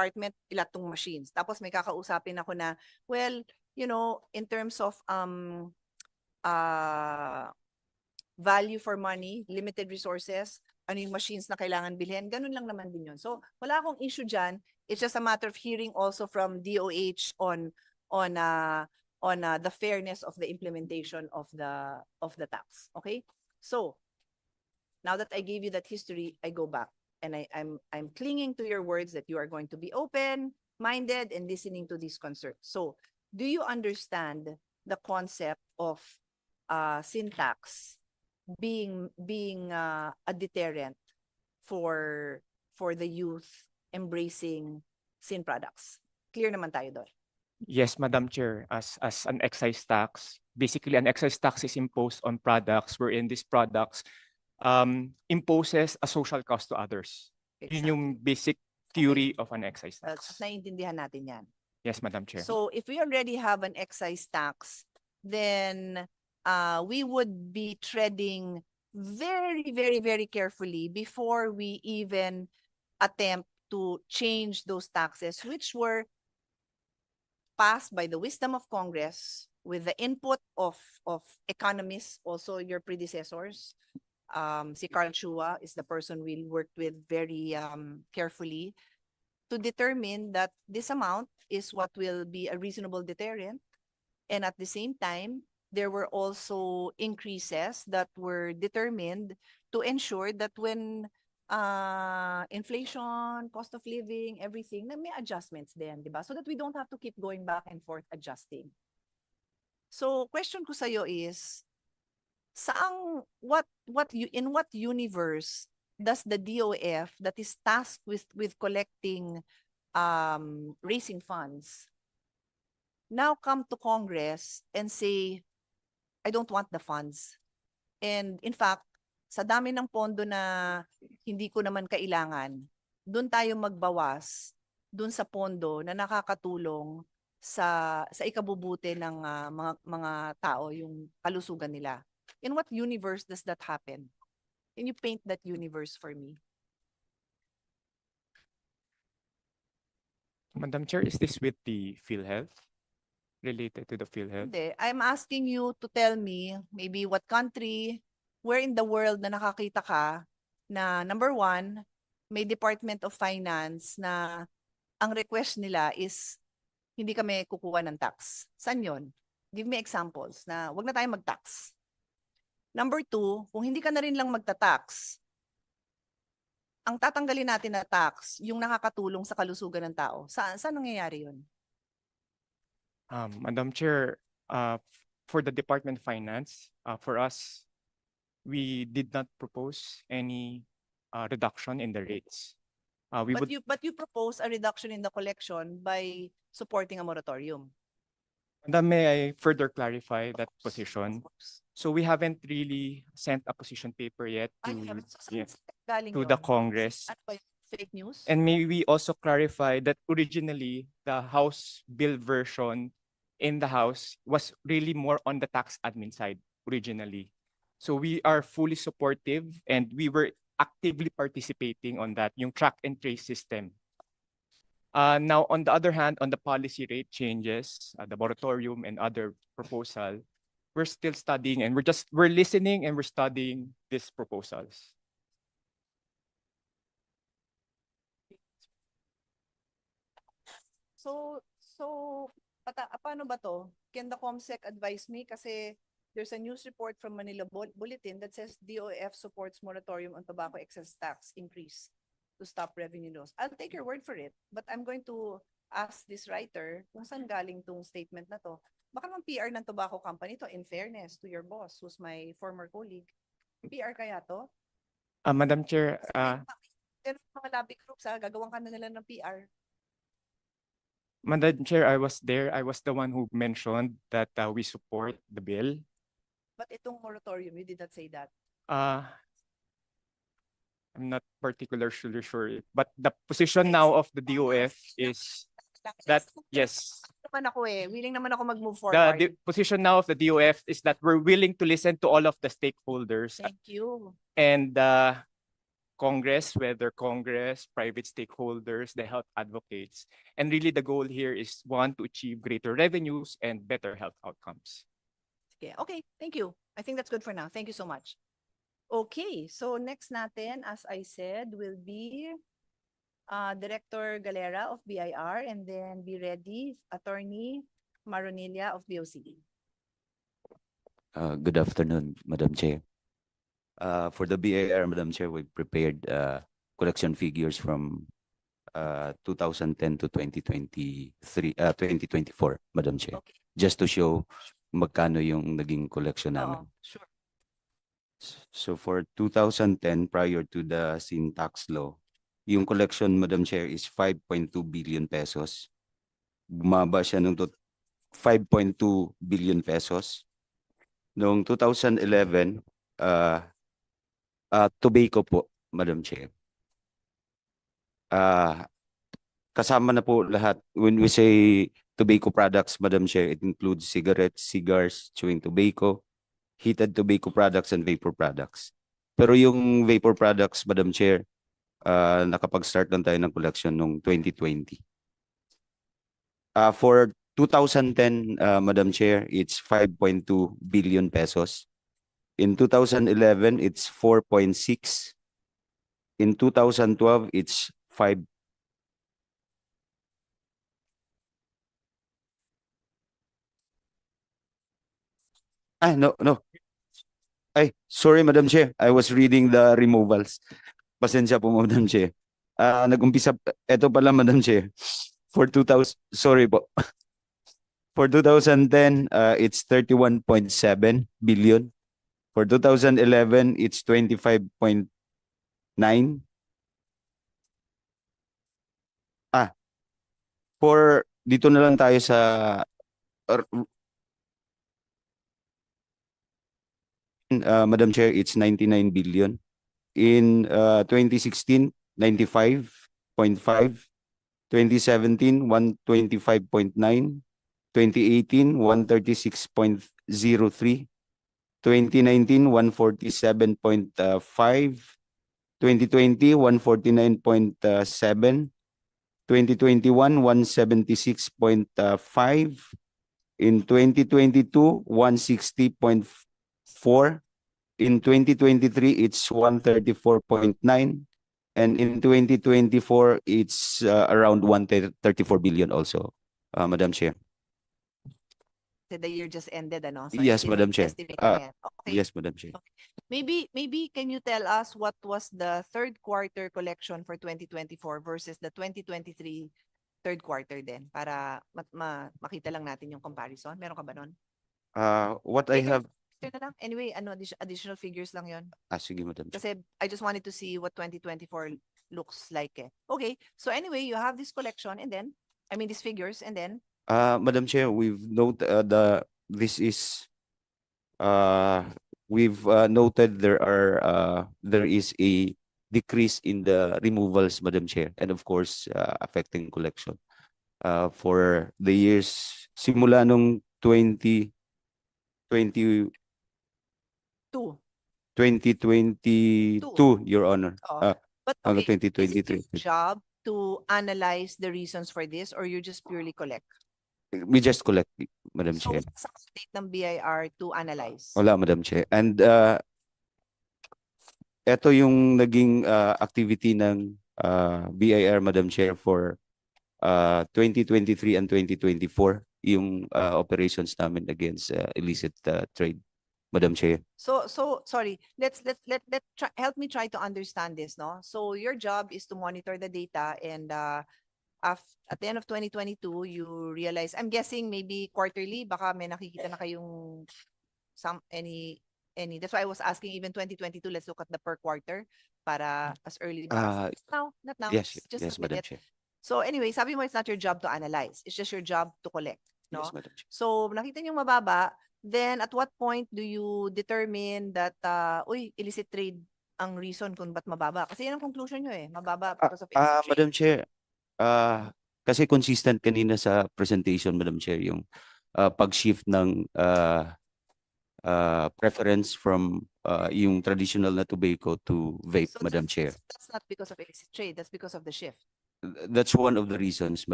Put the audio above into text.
department ilatong machines. Tapos may kakausapin ako na, well, you know, in terms of um uh, value for money, limited resources, ano yung machines na kailangan bilhin, ganun lang naman din yun. So wala akong issue dyan. It's just a matter of hearing also from DOH on on uh, on uh, the fairness of the implementation of the of the tax. Okay? So now that I gave you that history, I go back and I, I'm I'm clinging to your words that you are going to be open minded and listening to these concerns. So do you understand the concept of uh, syntax being being uh, a deterrent for for the youth embracing sin products? Clear naman tayo doon. Yes, Madam Chair, as as an excise tax, basically an excise tax is imposed on products wherein these products um imposes a social cost to others. Yun yung basic theory of an excise Uh, tax. naiintindihan natin yan. Yes, Madam Chair. So if we already have an excise tax, then uh, we would be treading very, very, very carefully before we even attempt to change those taxes, which were passed by the wisdom of Congress with the input of, of economists, also your predecessors. Um, si Carl Chua is the person we worked with very um, carefully to determine that this amount is what will be a reasonable deterrent. And at the same time, there were also increases that were determined to ensure that when uh, inflation, cost of living, everything, na may adjustments din, di ba? So that we don't have to keep going back and forth adjusting. So question ko sa'yo is, saang, what, what, you in what universe does the DOF that is tasked with, with collecting um, raising funds now come to Congress and say, I don't want the funds. And in fact, sa dami ng pondo na hindi ko naman kailangan, doon tayo magbawas doon sa pondo na nakakatulong sa sa ikabubuti ng ah, mga mga tao yung kalusugan nila. In what universe does that happen? Can you paint that universe for me? Madam Chair, is this with the PhilHealth? Related to the PhilHealth? Hindi. I'm asking you to tell me maybe what country, where in the world na nakakita ka na number one, may Department of Finance na ang request nila is hindi kami kukuha ng tax. Saan yon? Give me examples na wag na tayo mag-tax. Number two, kung hindi ka na rin lang magta-tax, ang tatanggalin natin na tax, yung nakakatulong sa kalusugan ng tao. Saan, saan nangyayari yun? Um, Madam Chair, uh, for the Department of Finance, uh, for us, we did not propose any uh, reduction in the rates. Uh, we But would, you, but you propose a reduction in the collection by supporting a moratorium. Madam, may I further clarify that position? course. So we haven't really sent a position paper yet Ay, to, so saan yeah, galing to the yun? Congress. Ano ba yun? Fake news? And may we also clarify that originally, the House bill version in the House was really more on the tax admin side originally. So we are fully supportive and we were actively participating on that, yung track and trace system. Uh, now, on the other hand, on the policy rate changes, uh, the moratorium and other proposal, we're still studying and we're just, we're listening and we're studying these proposals. So, so, pata, paano ba to? Can the COMSEC advise me? Kasi there's a news report from Manila Bul- Bulletin that says DOF supports moratorium on tobacco excess tax increase to stop revenue loss. I'll take your word for it, but I'm going to ask this writer kung saan galing tong statement na to. Baka naman PR ng tobacco company to, in fairness to your boss, who's my former colleague. PR kaya to? Uh, Madam Chair, uh, Pero mga lobby groups, ha, gagawan ka na nila ng PR. Madam Chair, I was there. I was the one who mentioned that uh, we support the bill. But itong moratorium, you did not say that. Uh, I'm not particularly sure, but the position now of the DOF is that, yes, naman ako eh. Willing naman ako mag-move the, forward. the position now of the DOF is that we're willing to listen to all of the stakeholders Thank you. and uh, Congress, whether Congress, private stakeholders, the health advocates. And really the goal here is one, to achieve greater revenues and better health outcomes. Okay, okay, thank you. I think that's good for now. Thank you so much. Okay, so next natin, as I said, will be uh, Director Galera of BIR and then be ready, Attorney Maronilla of BOCD. Uh, good afternoon, Madam Chair. Uh, for the BIR, Madam Chair, we prepared uh, collection figures from uh, 2010 to 2023, uh, 2024, Madam Chair. Okay. Just to show magkano yung naging collection namin. Oo, sure. So for 2010, prior to the sin tax law, yung collection, Madam Chair, is 5.2 billion pesos. Bumaba siya ng tot- 5.2 billion pesos. Noong 2011, uh, uh, tobacco po, Madam Chair. Ah, kasama na po lahat. When we say tobacco products, Madam Chair, it includes cigarettes, cigars, chewing tobacco, heated tobacco products, and vapor products. Pero yung vapor products, Madam Chair, ah, nakapag-start lang tayo ng collection noong 2020. Ah, for 2010, ah, Madam Chair, it's 5.2 billion pesos. In 2011, it's 4.6. In 2012, it's 5 Ah, no, no. Ay, sorry, Madam Chair. I was reading the removals. Pasensya po, Madam Chair. Ah, nag-umpisa, eto pala, Madam Chair. For 2000, sorry po. For 2010, uh, it's 31.7 billion. For 2011, it's 25.9. Ah, for, dito na lang tayo sa uh, Madam Chair, it's 99 billion. In uh, 2016, 95.5. 2017, 125.9. 2018, 136.03. 2019, 147.5. 2020, 149.7. 2021, 176.5. In 2022, 160.4. In 2023, it's 134.9. And in 2024, it's uh, around 134 billion also, uh, Madam Chair. The year just ended, ano? So Yes, estimate- Madam Chair. estimate Ah, na yan. Okay. Yes, Madam Chair. Maybe, maybe can you tell us what was the third quarter collection for 2024 versus the 2023 third quarter din? Para ma- ma- makita lang natin yung comparison. Meron ka ba nun? Uh, what I have, Na lang. Anyway, ano, addi- additional figures lang yon. ah, sige, Madam Chair. Kasi I just wanted to see what 2024 looks like eh. Okay, so anyway, you have this collection and then, I mean, these figures and then, Uh, Madam Chair, we've note, uh, the, this is, uh, we've, uh, noted there are, uh, there is a decrease in the removals, Madam Chair, and of course, uh, affecting collection. Uh, for the years, simula nung 20, 20, two. 2022, Your Honor, Oh, uh, but hanggang okay, is it your 2023. job to analyze the reasons for this or you just purely collect? We just collect, Madam So, Chair. sa state ng BIR to analyze? Wala, Madam Chair. And uh, ito yung naging uh, activity ng uh, BIR, Madam Chair, for uh, 2023 and 2024, yung uh, operations namin against uh, illicit uh, trade, Madam Chair. So, so, sorry, let's, let, let, let, try, help me try to understand this, no? So your job is to monitor the data and, uh, af, at the end of 2022, you realize, I'm guessing maybe quarterly, baka may nakikita na kayong some, any, any, that's why I was asking even 2022, let's look at the per quarter para as early Uh, as now, not now. yes, just yes, Madam. Chair. So anyway, sabi mo it's not your job to analyze, it's just your job to collect, no? Yes, Madam Chair. So nakita niyo mababa, then at what point do you determine that uh, uy, illicit trade ang reason kung ba't mababa? Kasi yan ang conclusion niyo eh, mababa because of Ah, illicit trade. Madam Chair, ah, kasi consistent kanina sa presentation, Madam Chair, yung ah, pag-shift ng ah, ah, preference from uh, yung traditional na tobacco to vape, So Madam that's- Chair. That's not because of illicit trade, that's because of the shift. That's one of the reasons,